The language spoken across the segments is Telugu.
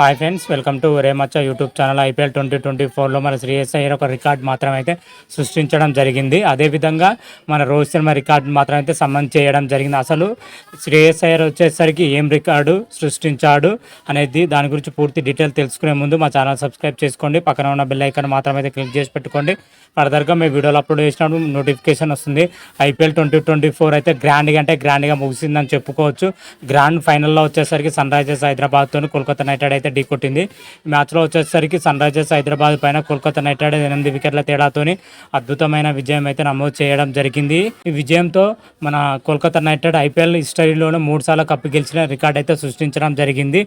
Hi friends welcome to రేమచ్చ YouTube channel IPL twenty twenty ఫోర్లో మన శ్రీయస్ అయ్యర్ ఒక రికార్డ్ మాత్రం అయితే సృష్టించడం జరిగింది. అదేవిధంగా మన రోహిత్ శర్మ రికార్డ్ మాత్రం అయితే సమ్మన్ చేయడం జరిగింది. అసలు శ్రేయస్ అయ్యర్ వచ్చేసరికి ఏం రికార్డు సృష్టించాడు అనేది దాని గురించి పూర్తి డీటెయిల్ తెలుసుకునే ముందు మా ఛానల్ సబ్స్క్రైబ్ చేసుకోండి. పక్కన ఉన్న బెల్ ఐకాన్ మాత్రం అయితే క్లిక్ చేసి పెట్టుకోండి. ఫర్దర్గా మీ వీడియోలు అప్లోడ్ చేసినప్పుడు నోటిఫికేషన్ వస్తుంది. ఐపీఎల్ ట్వంటీ ట్వంటీ ఫోర్ అయితే గ్రాండ్గా అంటే గ్రాండ్గా ముగిసిందని చెప్పుకోవచ్చు. గ్రాండ్ ఫైనల్లో వచ్చేసరికి సన్ రైజర్స్ హైదరాబాద్తో కోల్కతా నైట్ రైడర్ అయితే ఢీకొట్టింది మ్యాచ్లో వచ్చేసరికి సన్ రైజర్స్ హైదరాబాద్ పైన కోల్కతా నైట్ రైడర్స్ ఎనిమిది వికెట్ల తేడాతోని అద్భుతమైన విజయం అయితే నమోదు చేయడం జరిగింది. ఈ విజయంతో మన కోల్కతా నైట్ రైడర్ ఐపీఎల్ హిస్టరీలోనే మూడు సార్లు కప్పు గెలిచిన రికార్డ్ అయితే సృష్టించడం జరిగింది.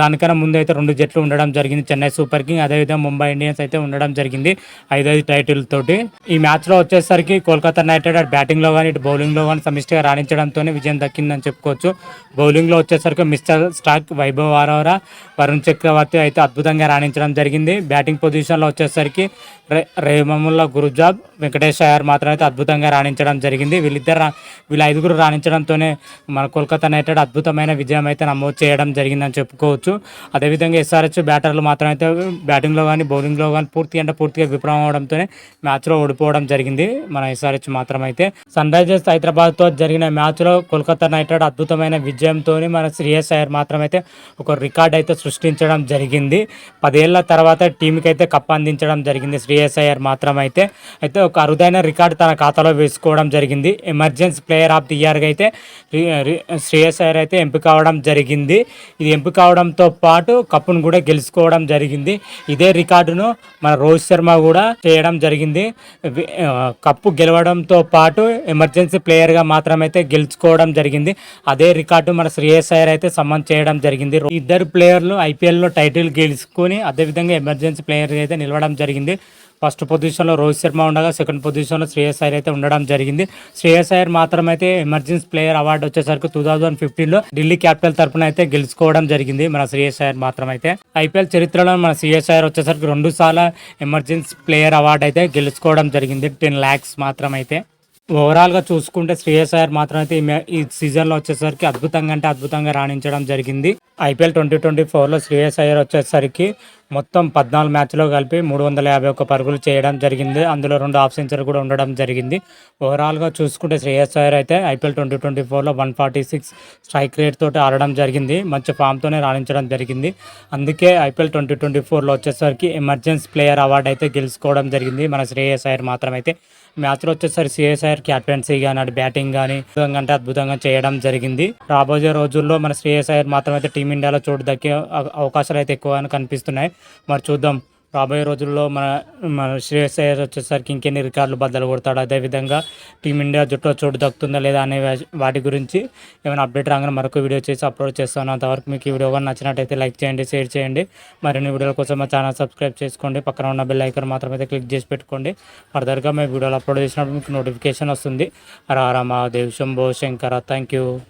దానికన్నా ముందు అయితే రెండు జట్లు ఉండడం జరిగింది. చెన్నై సూపర్ కింగ్ అదేవిధంగా ముంబై ఇండియన్స్ అయితే ఉండడం జరిగింది ఐదైదు టైటిల్ తోటి. ఈ మ్యాచ్లో వచ్చేసరికి కోల్కతా నైట్ రైడర్ బ్యాటింగ్లో కానీ ఇటు బౌలింగ్లో కానీ సమిష్టిగా రాణించడంతోనే విజయం దక్కిందని చెప్పుకోవచ్చు. బౌలింగ్లో వచ్చేసరికి మిస్టర్ స్టాక్ వైభవ్ ఆరోరా వరుణ్ చక్రవర్తి అయితే అద్భుతంగా రాణించడం జరిగింది. బ్యాటింగ్ పొజిషన్లో వచ్చేసరికి రే రేమముల్లా గురుజాబ్ వెంకటేష్ అయ్యర్ మాత్రం అయితే అద్భుతంగా రాణించడం జరిగింది. వీళ్ళిద్దరు రా- వీళ్ళ ఐదుగురు రాణించడంతోనే మన కోల్కతా నైటెడ్ అద్భుతమైన విజయం అయితే నమోదు చేయడం జరిగిందని చెప్పుకోవచ్చు. అదేవిధంగా ఎస్ఆర్హెచ్ బ్యాటర్లు మాత్రం అయితే బ్యాటింగ్లో కానీ బౌలింగ్లో కానీ పూర్తి అంటే పూర్తిగా విఫలం అవడంతోనే మ్యాచ్లో ఓడిపోవడం జరిగింది. మన ఎస్ఆర్హెచ్ మాత్రం అయితే సన్ రైజర్స్ హైదరాబాద్తో జరిగిన మ్యాచ్లో కోల్కతా నైట్ అద్భుతమైన విజయంతో మన శ్రీయస్ అయ్యర్ మాత్రం అయితే ఒక రికార్డ్ అయితే అందించడం జరిగింది. పదేళ్ళ తర్వాత టీంకి అయితే కప్ అందించడం జరిగింది. శ్రేయస్ మాత్రం అయితే అయితే ఒక అరుదైన రికార్డు తన ఖాతాలో వేసుకోవడం జరిగింది. ఎమర్జెన్సీ ప్లేయర్ ఆఫ్ ది ఇయర్గా అయితే రి- శ్రేయస్ అయ్యర్ అయితే ఎంపిక అవడం జరిగింది. ఇది ఎంపిక అవడంతో పాటు కప్పును కూడా గెలుచుకోవడం జరిగింది. ఇదే రికార్డును మన రోహిత్ శర్మ కూడా చేయడం జరిగింది. కప్పు గెలవడంతో పాటు ఎమర్జెన్సీ ప్లేయర్గా మాత్రమైతే గెలుచుకోవడం జరిగింది. అదే రికార్డు మన శ్రేయస్ అయ్యర్ అయితే సమ్మన్ చేయడం జరిగింది. ఇద్దరు ప్లేయర్లు ఐపీఎల్లో టైటిల్ గెలుచుకొని అదేవిధంగా ఎమర్జెన్సీ ప్లేయర్ అయితే నిలవడం జరిగింది. ఫస్ట్ పొజిషన్లో రోహిత్ శర్మ ఉండగా సెకండ్ పొజిషన్లో శ్రేయస్ అయ్యర్ అయితే ఉండడం జరిగింది. శ్రేయస్ అయ్యర్ మాత్రం అయితే ఎమర్జెన్సీ ప్లేయర్ అవార్డు వచ్చేసరికి టూ థౌజండ్ ఫిఫ్టీన్లో ఢిల్లీ క్యాపిటల్ తరపున అయితే గెలుచుకోవడం జరిగింది మన శ్రేయస్ అయ్యర్ మాత్రం అయితే ఐపీఎల్ చరిత్రలో మన శ్రేయస్ అయ్యర్ వచ్చేసరికి రెండు సార్లు ఎమర్జెన్సీ ప్లేయర్ అవార్డు అయితే గెలుచుకోవడం జరిగింది. టెన్ ల్యాక్స్ మాత్రం అయితే ఓవరాల్గా చూసుకుంటే శ్రేయస్ అయ్యర్ మాత్రం అయితే ఈ సీజన్లో వచ్చేసరికి అద్భుతంగా అంటే అద్భుతంగా రాణించడం జరిగింది. ఐపీఎల్ ట్వంటీ ట్వంటీ ఫోర్లో శ్రేయస్ అయ్యర్ వచ్చేసరికి మొత్తం పద్నాలుగు మ్యాచ్లో కలిపి మూడు వందల యాభై ఒక్క పరుగులు చేయడం జరిగింది. అందులో రెండు హాఫ్ సెంచరీ కూడా ఉండడం జరిగింది. ఓవరాల్గా చూసుకుంటే శ్రేయస్ అయ్యర్ అయితే ఐపీఎల్ ట్వంటీ ట్వంటీ ఫోర్లో one forty six strike rate తోటి ఆడడం జరిగింది. మంచి ఫామ్తోనే రాణించడం జరిగింది. అందుకే ఐపీఎల్ ట్వంటీ ట్వంటీ ఫోర్లో వచ్చేసరికి ఎమర్జెన్సీ ప్లేయర్ అవార్డు అయితే గెలుచుకోవడం జరిగింది. మన శ్రేయస్ అయ్యర్ మాత్రం అయితే మ్యాచ్లో వచ్చేసరి శ్రీఎస్ఐఆర్ క్యాప్టెన్సీ కానీ అటు బ్యాటింగ్ కానీ అద్భుతంగా అంటే అద్భుతంగా చేయడం జరిగింది. రాబోయే రోజుల్లో మన శ్రేయస్ అయ్యర్ మాత్రం అయితే టీమిండియాలో చోటు దక్కే అవకాశాలు అయితే ఎక్కువగా కనిపిస్తున్నాయి. మరి చూద్దాం. రాబోయే రోజుల్లో మన మన శ్రేయస్ అయ్యర్ వచ్చేసరికి ఇంకెన్ని రికార్డులు బద్దలు కొడతాడు అదేవిధంగా టీమిండియా జుట్టులో చోటు దక్కుతుందా లేదా అనే వా- వాటి గురించి ఏమైనా అప్డేట్ రాగానే మరొక వీడియో చేసి అప్లోడ్ చేస్తాను. అంతవరకు మీకు ఈ వీడియో కానీ నచ్చినట్టయితే లైక్ చేయండి షేర్ చేయండి. మరిన్ని వీడియోల కోసం మా ఛానల్ సబ్స్క్రైబ్ చేసుకోండి. పక్కన ఉన్న బెల్ ఐకాన్ మాత్రం అయితే క్లిక్ చేసి పెట్టుకోండి. ఫర్దర్గా మేము వీడియోలు అప్లోడ్ చేసినప్పుడు మీకు నోటిఫికేషన్ వస్తుంది. రారా మా దేవ్ శంభో శంకర. Thank you.